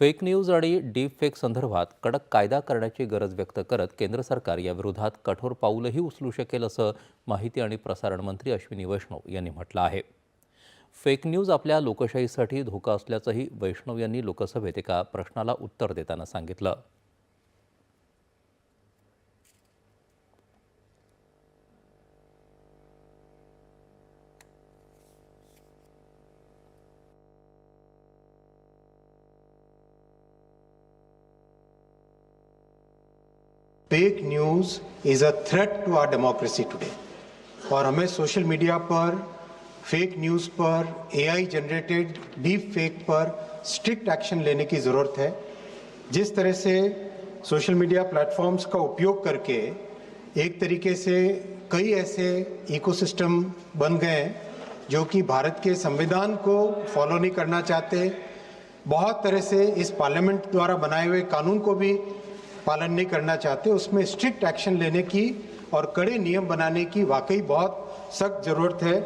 Fake news आणि deep fake संदर्भात कडक कायदा करण्याची गरज व्यक्त करत केंद्र सरकार याविरोधात कठोर पाऊलही उचलू शकेल असं माहिती आणि प्रसारण मंत्री अश्विनी वैष्णव यांनी म्हटलं आहे. फेक न्यूज आपल्या लोकशाहीसाठी धोका असल्याचंही वैष्णव यांनी लोकसभेत एका प्रश्नाला उत्तर देताना सांगितलं. Fake news is a threat to our democracy today और हमें सोशल मीडिया पर फेक न्यूज़ पर एआई जनरेटेड डीप फेक पर स्ट्रिक्ट एक्शन लेने की ज़रूरत है। जिस तरह से सोशल मीडिया प्लेटफॉर्म्स का उपयोग करके एक तरीके से कई ऐसे इकोसिस्टम बन गए हैं, जो कि भारत के संविधान को फॉलो नहीं करना चाहते, बहुत तरह से इस पार्लियामेंट द्वारा बनाए हुए कानून को भी पालन नहीं करना चाहते उसमें स्ट्रिक्ट एक्शन लेने की और कड़े नियम बनाने की वाकई बहुत सख्त जरूरत है।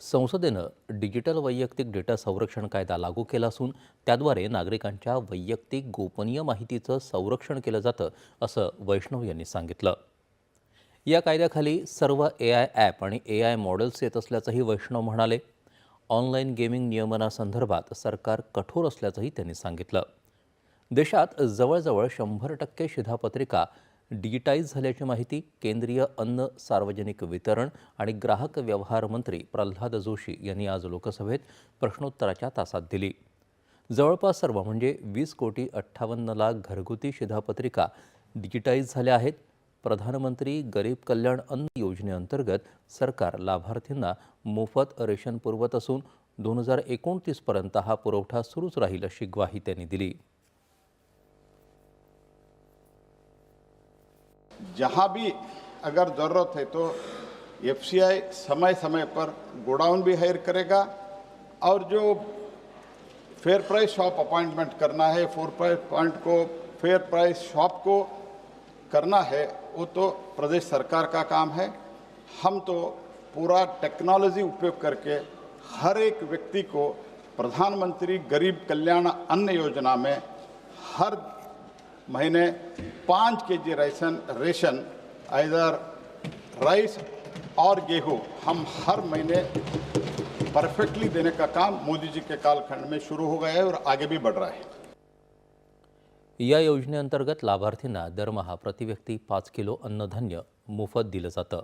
संसदेनं डिजिटल वैयक्तिक डेटा संरक्षण कायदा लागू केला असून त्याद्वारे नागरिकांच्या वैयक्तिक गोपनीय माहितीचं संरक्षण केलं जातं असं वैष्णव यांनी सांगितलं. या कायद्याखाली सर्व ए आय ॲप आणि ए आय मॉडेल्स येत असल्याचंही वैष्णव म्हणाले. ऑनलाईन गेमिंग नियमनासंदर्भात सरकार कठोर असल्याचंही त्यांनी सांगितलं. देशात जवळजवळ शंभर टक्के शिधापत्रिका डिजिटाईज झाल्याची माहिती केंद्रीय अन्न सार्वजनिक वितरण आणि ग्राहक व्यवहार मंत्री प्रल्हाद जोशी यांनी आज लोकसभेत प्रश्नोत्तराच्या तासात दिली. जवळपास सर्व म्हणजे वीस कोटी अठ्ठावन्न लाख घरगुती शिधापत्रिका डिजिटाईज झाल्या आहेत. प्रधानमंत्री गरीब कल्याण अन्न योजनेअंतर्गत सरकार लाभार्थींना मोफत रेशन पुरवत असून दोन हजार एकोणतीसपर्यंत हा पुरवठा सुरूच राहील अशी ग्वाही त्यांनी दिली. जहाँ भी अगर ज़रूरत है तो एफसीआई समय समय पर गोडाउन भी हायर करेगा और जो फेयर प्राइस शॉप अपॉइंटमेंट करना है, फोर प्राइस पॉइंट को, फेयर प्राइस शॉप को करना है, वो तो प्रदेश सरकार का काम है। हम तो पूरा टेक्नोलॉजी उपयोग करके हर एक व्यक्ति को प्रधानमंत्री गरीब कल्याण अन्न योजना में हर महीने पाँच के जी रेशन रेशन इधर राइस और गेहूं हम हर महीने परफेक्टली देने का काम मोदी जी के कालखंड में शुरू हो गया है और आगे भी बढ़ रहा है। या योजनेअंतर्गत लाभार्थींना दरमहा प्रतिव्यक्ती पाच किलो अन्नधान्य मोफत दिलं जातं.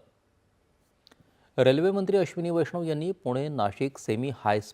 रेल्वे मंत्री अश्विनी वैष्णव यांनी पुणे नाशिक सेमी हाय